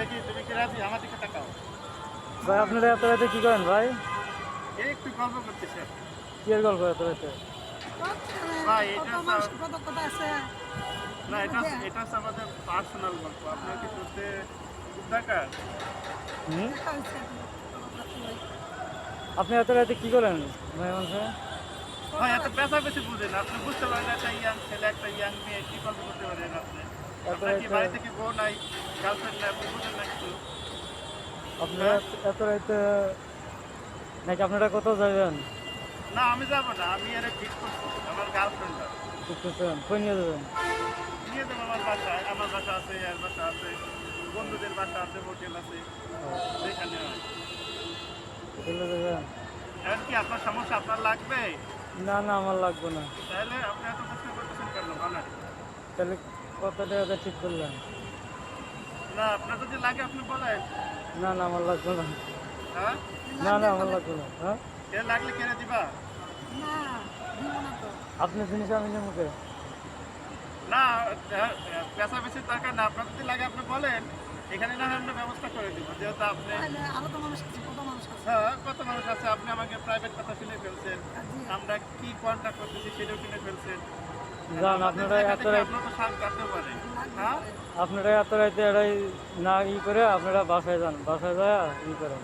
দেখি তুমি কি রাজি? আমার দিকে তাকাও। ভাই আপনারা এত রাতে কি করেন ভাই? এই একটু গল্প করতেছে কি এর গল্প এত রাতে? ভাই, এটা কত কথা আছে? না এটা এটা আমাদের পার্সোনাল গল্প। আপনার কি দরকার হুম। আপনি এত রাতে কি করেন ভাই মানুষে ভাই এত পেশা বেশি বুঝেন। আপনি বুঝতে পারেন একটা ইয়াং ছেলে একটা ইয়াং মেয়ে কি গল্প করতে পারেন আপনি? আপনার আপনারা এত- নাকি আপনারা কোথাও যাবেন? না আমি যাব না আমি এর ঠিক করছি আমার গার্লফ্রেন্ড করতেছেন কই নিয়ে যাবেন? নিয়ে আমার বাসায় আমার বাসা আছে এর বাসা আছে বন্ধুদের বাসা আছে হোটেল আছে সেখানে হয়। যাবেন? এখন কি আপনার সমস্যা আপনার লাগবে? না না আমার লাগবে না। তাহলে আপনি এত প্রশ্ন করতেছেন কেন বলেন তাহলে কত টাকা ঠিক করলেন না আপনার যদি লাগে আপনি বলেন। না না আমার লাগবে না। হ্যাঁ? না না আমার লাগবে না। হ্যাঁ? এ লাগলে কিনে দিবা? না দিব না তো। আপনি জিনিস আমি মুখে। না পেশা বেশি দরকার না। আপনার যদি লাগে আপনি বলেন। এখানে না আমরা ব্যবস্থা করে দিব যেহেতু আপনি আরও তো মানুষ আছে কত মানুষ আছে? হ্যাঁ কত মানুষ আছে? আপনি আমাকে প্রাইভেট কথা শুনে ফেলছেন। আমরা কি কন্ট্যাক্ট করতেছি সেটাও কিনে ফেলছেন। যান আপনারা এত আপনার হ্যাঁ? এত রাতে এটাই না ই করে আপনারা বাসায় যান বাসায় যায় ই করেন।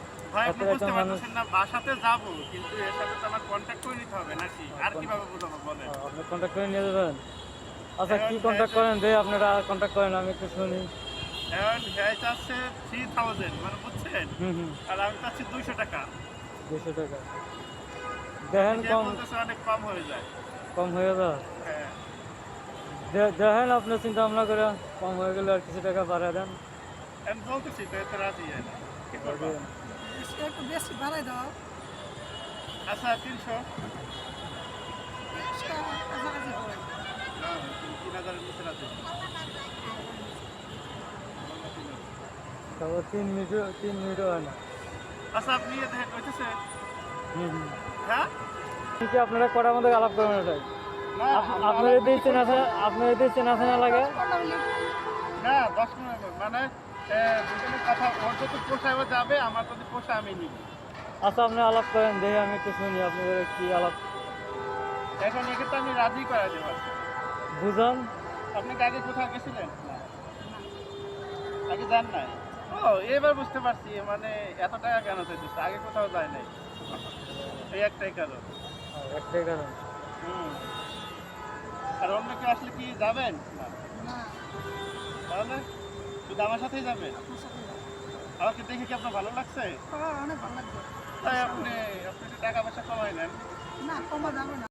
বাসাতে যাব কিন্তু এর সাথে তো আমার কন্ট্যাক্ট করে নিতে হবে নাকি? আর কীভাবে বোঝাবো বলেন? আপনি কন্ট্যাক্ট করে নিয়ে যাবেন? আচ্ছা কি কন্ট্যাক্ট করেন? যে আপনারা কন্ট্যাক্ট করেন আমি একটু শুনি। এখন ভ্যাজ আছে থ্রি থাউজেন্ড মানে বুঝছেন? হুম হুম। আর আমি চাচ্ছি দুইশো টাকা। দুশো টাকা। দেখেন কম অনেক কম হয়ে যায়। কম হয়ে যায়? হ্যাঁ। দে- দেখেন আপনার চিন্তা ভাবনা করে কম হয়ে গেলে আর কিছু টাকা বাড়ায় দেন। আমি বলতেছি তো এতে রাজি হয় না। কি করব? বেশি একটু বেশি বাড়াই দাও। আচ্ছা তিনশো। তারপর তিন মিনিটও তিন মিনিটও হয় না। আচ্ছা আপনি হ্যাঁ? আপনারা কটার মধ্যে আলাপ করবেন আপ- আপনার এতে চেনা আপনার এতে চেনা চেনা লাগে। না দশ মিনিট মানে দুজনের কথা ওর যদি পোষায় যাবে আমার যদি পোষায় আমি নিব। আচ্ছা আপনি আলাপ করেন দেখি আমি একটু শুনি আপনাদের কি আলাপ। এখন একে তো আমি রাজি করা দেবো। বুঝান আপনি আগে কোথাও গেছিলেন? আগে যান নাই? ও এবার বুঝতে পারছি মানে এত টাকা কেন চাইতেছে? আগে কোথাও যায় নাই। এই একটাই কারণ। একটাই কারণ। হুম। আর অন্য কেউ আসলে কি যাবেন? তাহলে শুধু আমার সাথেই যাবেন? আমাকে দেখে কি আপনার ভালো লাগছে? হ্যাঁ, অনেক ভালো লাগবে তাই আপনি আপনি টাকা পয়সা কমাই নেন। না কমা যাবে না।